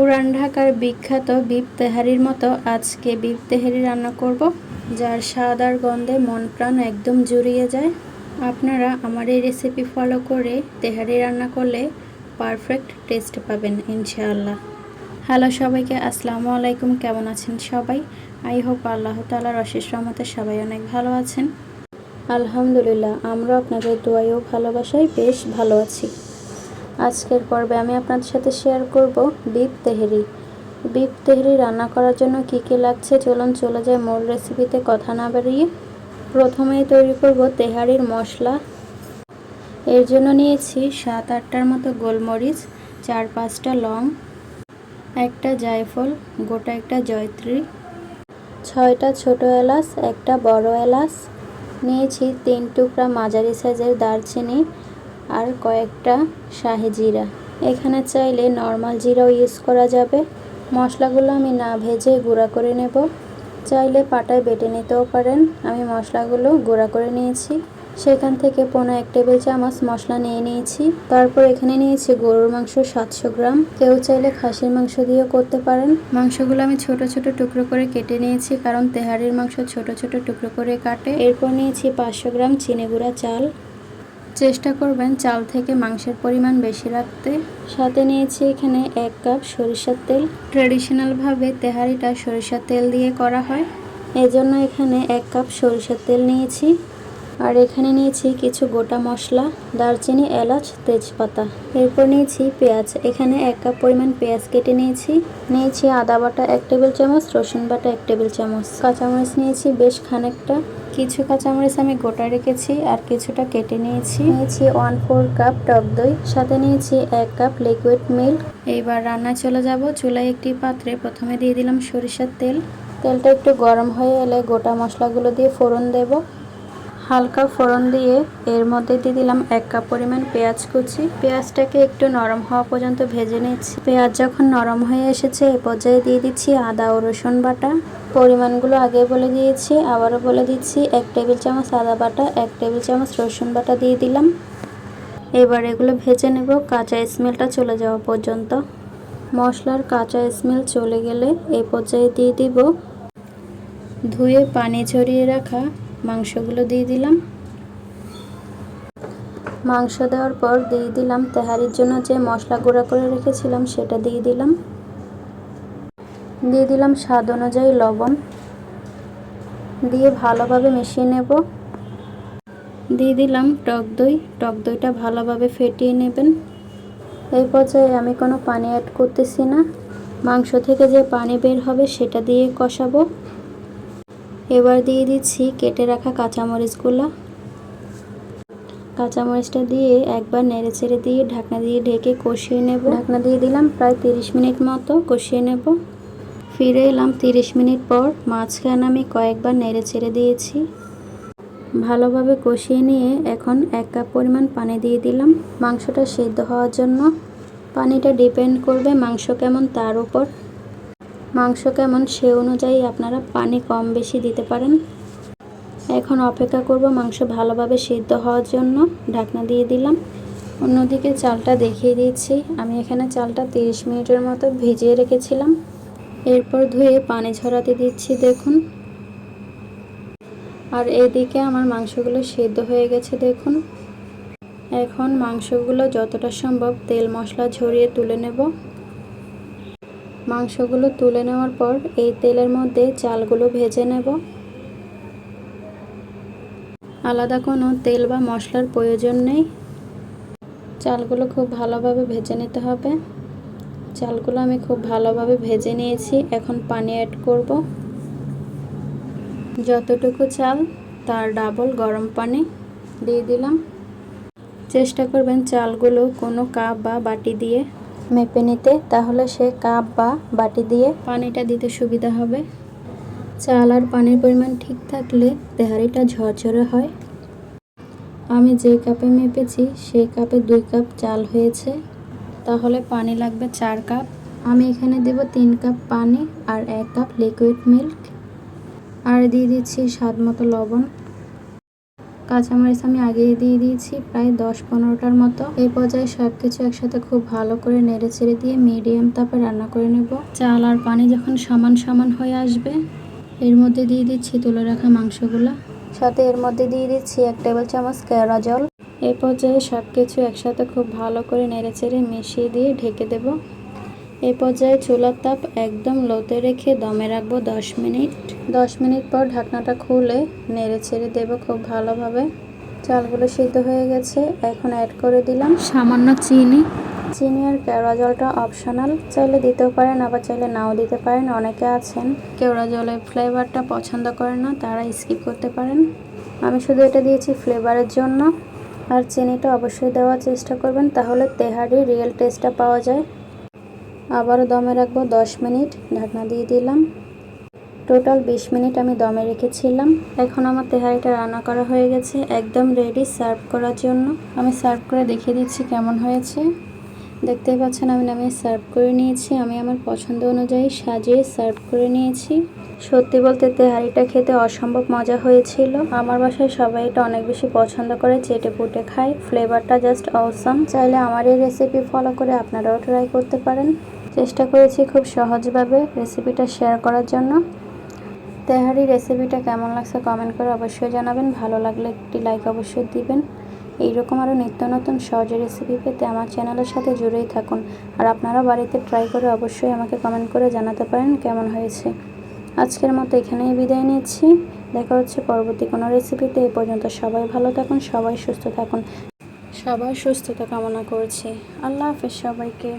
পুরান ঢাকার বিখ্যাত বিপ তেহারির মতো আজকে বিপ তেহারি রান্না করব, যার স্বাদ আর গন্ধে মন প্রাণ একদম জুড়িয়ে যায়। আপনারা আমার এই রেসিপি ফলো করে তেহারি রান্না করলে পারফেক্ট টেস্ট পাবেন, ইনশাআল্লাহ। হ্যালো সবাইকে, আসসালামু আলাইকুম, কেমন আছেন সবাই? আই হোপ আল্লাহ তালার অশেষ রহমতে সবাই অনেক ভালো আছেন। আলহামদুলিল্লাহ আমরা আপনাদের দোয়াই ও ভালোবাসায় বেশ ভালো আছি। আজকের পর্বে আমি আপনাদের সাথে শেয়ার করব বিপ তেহেরি। বিপ তেহেরি রান্না করার জন্য কি কি লাগছে? চলুন চলে যায় মূল রেসিপিতে কথা না বাড়িয়ে। প্রথমেই তৈরি করব তেহারির মশলা। এর জন্য নিয়েছি সাত আটটার মতো গোলমরিচ, চার পাঁচটা লং, একটা জায়ফল, গোটা একটা জয়ত্রী, ছয়টা ছোট এলাচ, একটা বড় এলাচ, নিয়েছি তিন টুকরা মাঝারি সাইজের দারচিনি আর কয়েকটা শাহি জিরা। এখানে চাইলে নর্মাল জিরাও ইউজ করা যাবে। মশলাগুলো আমি না ভেজে গুঁড়া করে নেব। চাইলে পাটায় বেটে নিতেও পারেন। আমি মশলাগুলো গুঁড়া করে নিয়েছি। সেখান থেকে পোনা এক টেবিল চামচ মশলা নিয়ে নিয়েছি। তারপর এখানে নিয়েছি গরুর মাংস সাতশো গ্রাম। কেউ চাইলে খাসির মাংস দিয়েও করতে পারেন। মাংসগুলো আমি ছোট ছোট টুকরো করে কেটে নিয়েছি কারণ তেহারির মাংস ছোট ছোট টুকরো করে কাটে। এরপর নিয়েছি পাঁচশো গ্রাম চিনি গুঁড়া চাল। চেষ্টা করবেন চাল থেকে মাংসের পরিমাণ বেশি রাখতে। সাথে নিয়েছি এখানে এক কাপ সরিষার তেল। ট্র্যাডিশনালভাবে তেহারিটা সরিষার তেল দিয়ে করা হয়। এজন্য এখানে এক কাপ সরিষার তেল নিয়েছি। আর এখানে নিয়েছি কিছু গোটা মশলা, দারচিনি, এলাচ, তেজপাতা। এরপর নিয়েছি পেঁয়াজ। এখানে এক কাপ পরিমাণ পেঁয়াজ কেটে নিয়েছি। নিয়েছি আদা বাটা এক টেবিল চামচ, রসুন বাটা এক টেবিল চামচ। কাঁচামরিচ নিয়েছি বেশ খানিকটা। কিছু কাঁচামরিচ আমি গোটা রেখেছি আর কিছুটা কেটে নিয়েছি। নিয়েছি ওয়ান ফোর কাপ টক দই, সাথে নিয়েছি এক কাপ লিকুইড মিল্ক এইবার রান্না চলে যাব। চুলায় একটি পাত্রে প্রথমে দিয়ে দিলাম সরিষার তেল। তেলটা একটু গরম হয়ে এলে গোটা মশলাগুলো দিয়ে ফোড়ন দেব। হালকা ফোড়ন দিয়ে এর মধ্যে দিয়ে দিলাম এক কাপ পরিমাণ পেঁয়াজ কুচি। পেঁয়াজটাকে একটু নরম হওয়া পর্যন্ত ভেজে নিচ্ছি। পেঁয়াজ যখন নরম হয়ে এসেছে, এ পর্যায়ে দিয়ে দিচ্ছি আদা ও রসুন বাটা। পরিমাণগুলো আগে বলে দিয়েছি, আবারও বলে দিচ্ছি, এক টেবিল চামচ আদা বাটা, এক টেবিল চামচ রসুন বাটা দিয়ে দিলাম। এবার এগুলো ভেজে নেব, কাঁচা স্মেলটা চলে যাওয়া পর্যন্ত। মশলার কাঁচা স্মেল চলে গেলে এই পর্যায়ে দিয়ে দিব ধুয়ে পানি ঝরিয়ে রাখা মাংসগুলো দিয়ে দিলাম। মাংস দেওয়ার পর দিয়ে দিলাম তেহারির জন্য যে মশলা গুঁড়া করে রেখেছিলাম সেটা দিয়ে দিলাম। দিয়ে দিলাম স্বাদ অনুযায়ী লবণ। দিয়ে ভালোভাবে মিশিয়ে নেব। দিয়ে দিলাম টক দই। টক দইটা ভালোভাবে ফেটিয়ে নেবেন। এই পর্যায়ে আমি কোনো পানি অ্যাড করতেছি না। মাংস থেকে যে পানি বের হবে সেটা দিয়ে কষাবো। এবার দিয়ে দিচ্ছি কেটে রাখা কাঁচামরিচগুলো। কাঁচামরিচটা দিয়ে একবার নেড়ে ছেড়ে দিয়ে ঢাকনা দিয়ে ঢেকে কষিয়ে নেব। ঢাকনা দিয়ে দিলাম প্রায় তিরিশ মিনিট মতো কষিয়ে নেব। ফিরে এলাম তিরিশ মিনিট পর মাঝখানে আমি কয়েকবার নেড়ে ছেড়ে দিয়েছি। ভালোভাবে কষিয়ে নিয়ে এখন এক কাপ পরিমাণ পানি দিয়ে দিলাম। মাংসটা সেদ্ধ হওয়ার জন্য পানিটা ডিপেন্ড করবে মাংস কেমন তার উপর। মাংস কেমন সে অনুযায়ী আপনারা পানি কম বেশি দিতে পারেন। এখন অপেক্ষা করব মাংস ভালোভাবে সিদ্ধ হওয়ার জন্য। ঢাকনা দিয়ে দিলাম। অন্যদিকে চালটা দেখিয়ে দিচ্ছি। আমি এখানে চালটা তিরিশ মিনিটের মতো ভিজিয়ে রেখেছিলাম। এরপর ধুয়ে পানি ঝরাতে দিচ্ছি, দেখুন। আর এদিকে আমার মাংসগুলো সিদ্ধ হয়ে গেছে, দেখুন। এখন মাংসগুলো যতটা সম্ভব তেল মশলা ঝরিয়ে তুলে নেব। মাংসগুলো তুলে নেওয়ার পর এই তেলের মধ্যে চালগুলো ভেজে নেব। আলাদা কোনো তেল বা মশলার প্রয়োজন নেই। চালগুলো খুব ভালোভাবে ভেজে নিতে হবে। চালগুলো আমি খুব ভালোভাবে ভেজে নিয়েছি, এখন পানি অ্যাড করব। যতটুকু চাল, তার ডাবল গরম পানি দিয়ে দিলাম। চেষ্টা করবেন চালগুলো কোনো কাপ বা বাটি দিয়ে মেপে নিতে, তাহলে সে কাপ বা বাটি দিয়ে পানিটা দিতে সুবিধা হবে। চাল আর পানির পরিমাণ ঠিক থাকলে তেহারিটা ঝরঝরে হয়। আমি যে কাপে মেপেছি সেই কাপে দুই কাপ চাল হয়েছে। তাহলে পানি লাগবে চার কাপ। আমি এখানে দেব তিন কাপ পানি আর এক কাপ লিকুইড মিল্ক আর দিয়ে দিচ্ছি স্বাদ মতো লবণ। কাঁচামরিচ আমি আগেই দিয়ে দিয়েছি, প্রায় দশ পনেরোটার মতো। এই পর্যায়ে সব কিছু একসাথে খুব ভালো করে নেড়ে চেড়ে দিয়ে মিডিয়াম তাপে রান্না করে নেব। চাল আর পানি যখন সমান সমান হয়ে আসবে, এর মধ্যে দিয়ে দিচ্ছি তুলে রাখা মাংসগুলো। সাথে এর মধ্যে দিয়ে দিচ্ছি এক টেবিল চামচ কেওড়া জল। এই পর্যায়ে সব কিছু একসাথে খুব ভালো করে নেড়ে চেড়ে মিশিয়ে দিয়ে ঢেকে দেব। এই পর্যায়ে চুলার তাপ একদম লোতে রেখে দমে রাখব দশ মিনিট। দশ মিনিট পর ঢাকনাটা খুলে নেড়ে ছেড়ে দেবো খুব ভালোভাবে। চালগুলো সিদ্ধ হয়ে গেছে, এখন অ্যাড করে দিলাম সামান্য চিনি। চিনি আর কেওড়া জলটা অপশনাল চাইলে দিতেও পারেন, আবার চাইলে নাও দিতে পারেন, অনেকে আছেন কেওড়া জলের ফ্লেভারটা পছন্দ করেন না, তারা স্কিপ করতে পারেন। আমি শুধু এটা দিয়েছি ফ্লেভারের জন্য। আর চিনিটা অবশ্যই দেওয়ার চেষ্টা করবেন, তাহলে তেহারি রিয়েল টেস্টটা পাওয়া যায়। আবারও দমে রাখব, দশ মিনিট ঢাকনা দিয়ে দিলাম। টোটাল বিশ মিনিট আমি দমে রেখেছিলাম। এখন আমার তেহারিটা রান্না করা হয়ে গেছে, একদম রেডি সার্ভ করার জন্য। আমি সার্ভ করে দেখিয়ে দিচ্ছি কেমন হয়েছে। দেখতেই পাচ্ছেন আমি নামিয়ে সার্ভ করে নিয়েছি। আমি আমার পছন্দ অনুযায়ী সাজিয়ে সার্ভ করে নিয়েছি। সত্যি বলতে তেহারিটা খেতে অসম্ভব মজা হয়েছিল। আমার বাসায় সবাই এটা অনেক বেশি পছন্দ করে, চেটে পুটে খায়। ফ্লেভারটা জাস্ট অসম চাইলে আমার এই রেসিপি ফলো করে আপনারাও ট্রাই করতে পারেন। চেষ্টা করেছি খুব সহজভাবে রেসিপিটা শেয়ার করার জন্য। তেহারি রেসিপিটা কেমন লাগছে কমেন্ট করে অবশ্যই জানাবেন। ভালো লাগলে একটি লাইক অবশ্যই দিবেন। এইরকম আরও নিত্য নতুন সহজে রেসিপি পেতে আমার চ্যানেলের সাথে জুড়েই থাকুন। আর আপনারা বাড়িতে ট্রাই করে অবশ্যই আমাকে কমেন্ট করে জানাতে পারেন কেমন হয়েছে। আজকের মতো এখানেই বিদায় নিচ্ছি। দেখা হচ্ছে পরবর্তী কোনো রেসিপিতে। এ পর্যন্ত সবাই ভালো থাকুন, সবাই সুস্থ থাকুন। সবার সুস্থতা কামনা করছি। আল্লাহ হাফেজ সবাইকে।